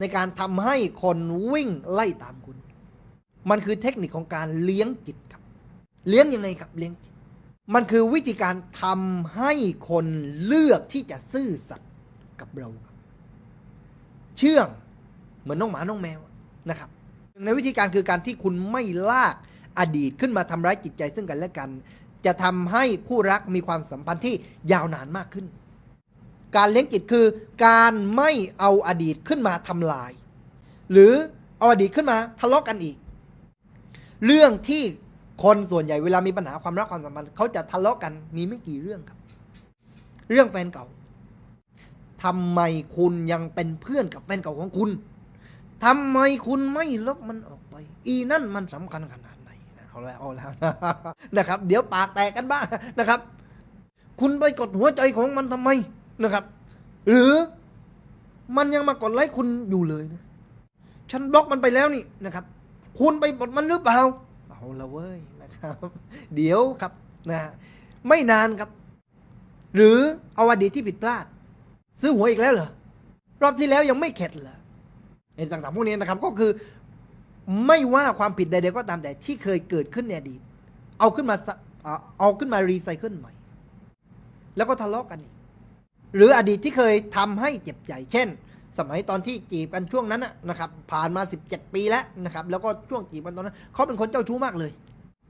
ในการทำให้คนวิ่งไล่ตามคุณ มันคือเทคนิคของการเลี้ยงจิตครับ เลี้ยงยังไงครับเลี้ยงจิต มันคือวิธีการทำให้คนเลือกที่จะซื่อสัตย์กับเราครับ เชื่องเหมือนน้องหมาน้องแมวนะครับในวิธีการคือการที่คุณไม่ลากอดีตขึ้นมาทำร้ายจิตใจซึ่งกันและกัน จะทำให้คู่รักมีความสัมพันธ์ที่ยาวนานมากขึ้น การเลี้ยงจิตคือ การไม่เอาอดีตขึ้นมาทำลาย หรือเอาอดีตขึ้นมาทะเลาะกันอีก เรื่องที่คนส่วนใหญ่เวลามีปัญหาความรักความสัมพันธ์เขาจะทะเลาะกันมีไม่กี่เรื่องครับ เรื่องแฟนเก่าทำไมคุณยังเป็นเพื่อนกับแฟนเก่าของคุณทำไมคุณไม่ลบมันออกไป อีนั่นมันสำคัญขนาดไหนเอาแล้วเอาแล้วนะครับ เดี๋ยวปากแตกกันบ้างนะครับ คุณไปกดหัวใจของมันทำไม นะครับ หรือมันยังมากดไลค์คุณอยู่เลยนะฉันบล็อกมันไปแล้วนี่นะครับ คุณไปบดมันหรือเปล่าเอาละเว้ยนะครับ เดี๋ยวครับนะไม่นานครับ หรือเอาอดีตที่ผิดพลาด ซื้อหวยอีกแล้วเหรอรอบที่แล้วยังไม่เข็ดเหรอไอ้ต่างๆพวกนี้นะครับก็คือไม่ว่าความผิดใดๆก็ตามแต่ที่เคยเกิดขึ้นในอดีต เอาขึ้นมาเอาเอาขึ้นมารีไซเคิลใหม่ แล้วก็ทะเลาะกันอีก หรืออดีตที่เคยทำให้เจ็บใจ เช่น สมัยตอนที่จีบกันช่วงนั้นนะครับผ่านมา 17 ปีแล้วนะครับแล้วก็ช่วงจีบกันตอนนั้นเขาเป็นคนเจ้าชู้มากเลย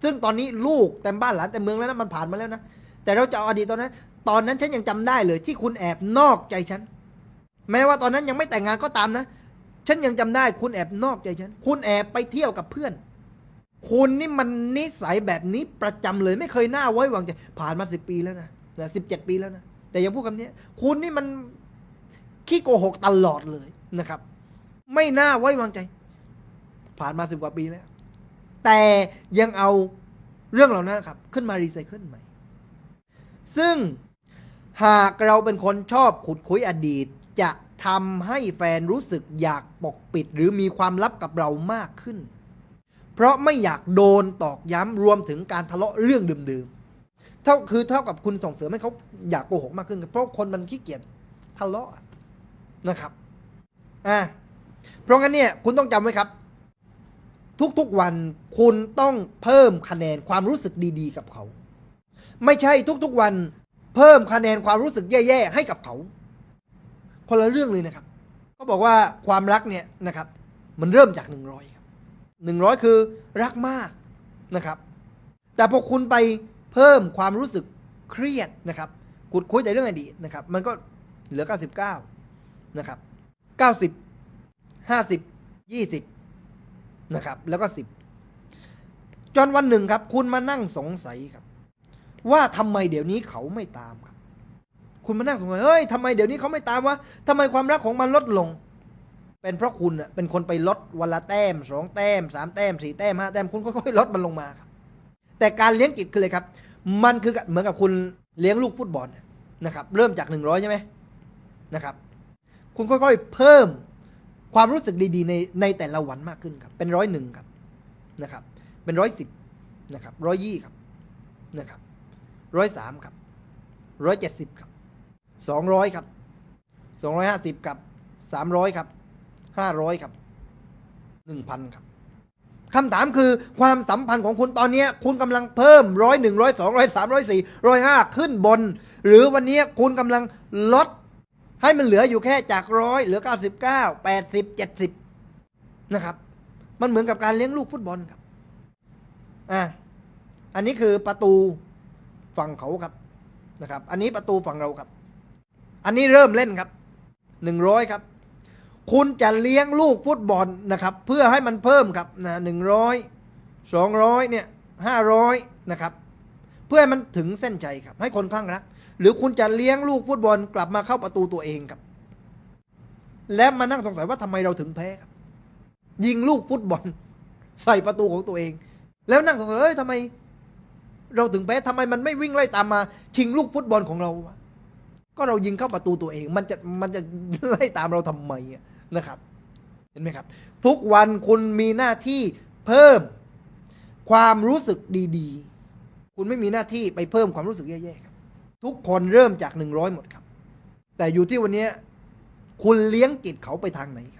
ซึ่งตอนนี้ลูกเต็มบ้านหลานเต็มเมืองแล้วนะมันผ่านมาแล้วนะแต่เราจะเอาอดีตตอนนั้น ตอนนั้นฉันยังจำได้เลย ที่คุณแอบนอกใจฉันแม้ว่าตอนนั้นยังไม่แต่งงานก็ตามนะฉันยังจำได้คุณแอบนอกใจฉัน คุณแอบไปเที่ยวกับเพื่อน คุณนี่มันนิสัยแบบนี้ประจำเลย ไม่เคยน่าไว้วางใจผ่านมาสิบปีแล้วนะสิบเจ็ดปีแล้วนะ แต่ยังพูดคำนี้ คุณนี่มันขี้โกหกตลอดเลยนะครับ ไม่น่าไว้วางใจ ผ่านมาสิบกว่าปีแล้ว แต่ยังเอาเรื่องเหล่านั้นนะครับ ขึ้นมารีไซเคิลใหม่ ซึ่งหากเราเป็นคนชอบขุดคุยอดีต จะทำให้แฟนรู้สึกอยากปกปิด หรือมีความลับกับเรามากขึ้น เพราะไม่อยากโดนตอกย้ำรวมถึงการทะเลาะเรื่องเดิมๆ เท่าคือเท่ากับคุณส่งเสริมให้เขาอยากโกหกมากขึ้น เพราะคนมันขี้เกียจทะเลาะนะครับอ่าเพราะงั้นเนี่ยคุณต้องจำไว้ครับ ทุกๆวันคุณต้องเพิ่มคะแนนความรู้สึกดีๆ กับเขา ไม่ใช่ทุกๆวัน เพิ่มคะแนนความรู้สึกแย่ๆให้กับเขาคนละเรื่องเลยนะครับ ก็บอกว่าความรักเนี่ยนะครับ มันเริ่มจากหนึ่งร้อยครับหนึ่งร้อยคือรักมากนะครับ แต่พอคุณไป เพิ่มความรู้สึกเครียดนะครับขุดคุยแต่เรื่องอดีตนะครับ มันก็เหลือ 99 นะครับ 90 50 20 นะครับ แล้วก็ 10 จนวันหนึ่งครับ คุณมานั่งสงสัยครับ ว่าทำไมเดี๋ยวนี้เขาไม่ตามครับ คุณมานั่งสงสัยเฮ้ยทำไมเดี๋ยวนี้เขาไม่ตามวะทำไมความรักของมันลดลง เป็นเพราะคุณอะเป็นคนไปลดวันละแต้มสองแต้มสามแต้มสี่แต้มห้าแต้มคุณค่อยๆลดมันลงมาครับ แต่การเลี้ยงจิตคือเลยครับ มันคือเหมือนกับคุณเลี้ยงลูกฟุตบอลนะครับ เริ่มจากหนึ่งร้อยใช่ไหมนะครับ คุณค่อยๆเพิ่มความรู้สึกดีๆ ในในแต่ละวันมากขึ้นครับ เป็นร้อยหนึ่งครับนะครับ เป็นร้อยสิบนะครับร้อยยี่ครับนะครับร้อยสามครับร้อยเจ็ดสิบครับสองร้อยครับสองร้อยห้าสิบครับสามร้อยครับห้าร้อยครับหนึ่งพันครับ คำถามคือความสัมพันธ์ของคุณตอนนี้คุณกำลังเพิ่มร้อยหนึ่งร้อยสองร้อยสามร้อยสี่ร้อยห้าขึ้นบน หรือวันนี้คุณกำลังลด ให้มันเหลืออยู่แค่จากร้อยเหลือเก้าสิบเก้าแปดสิบเจ็ดสิบนะครับ มันเหมือนกับการเลี้ยงลูกฟุตบอลครับอะอันนี้คือประตูฝั่งเขาครับนะครับ อันนี้ประตูฝั่งเราครับ อันนี้เริ่มเล่นครับหนึ่งร้อยครับ คุณจะเลี้ยงลูกฟุตบอลนะครับ เพื่อให้มันเพิ่มครับนะหนึ่งร้อยสองร้อยเนี่ยห้าร้อยนะครับ เพื่อให้มันถึงเส้นใจครับ ให้คนคลั่งรัก หรือคุณจะเลี้ยงลูกฟุตบอลกลับมาเข้าประตูตัวเองครับ และมานั่งสงสัยว่าทำไมเราถึงแพ้ครับ ยิงลูกฟุตบอล ใส่ประตูของตัวเอง แล้วนั่งสงสัยเอ้ยทำไม เราถึงแพ้ทำไมมันไม่วิ่งไล่ตามมา ชิงลูกฟุตบอลของเราวะ ก็เรายิงเข้าประตูตัวเอง มันจะมันจะไล่ตามเราทำไมนะครับ เห็นไหมครับ ทุกวันคุณมีหน้าที่เพิ่มความรู้สึกดีๆ คุณไม่มีหน้าที่ไปเพิ่มความรู้สึกแย่ๆครับ ทุกคนเริ่มจากหนึ่งร้อยหมดครับ แต่อยู่ที่วันนี้คุณเลี้ยงจิตเขาไปทางไหนครับ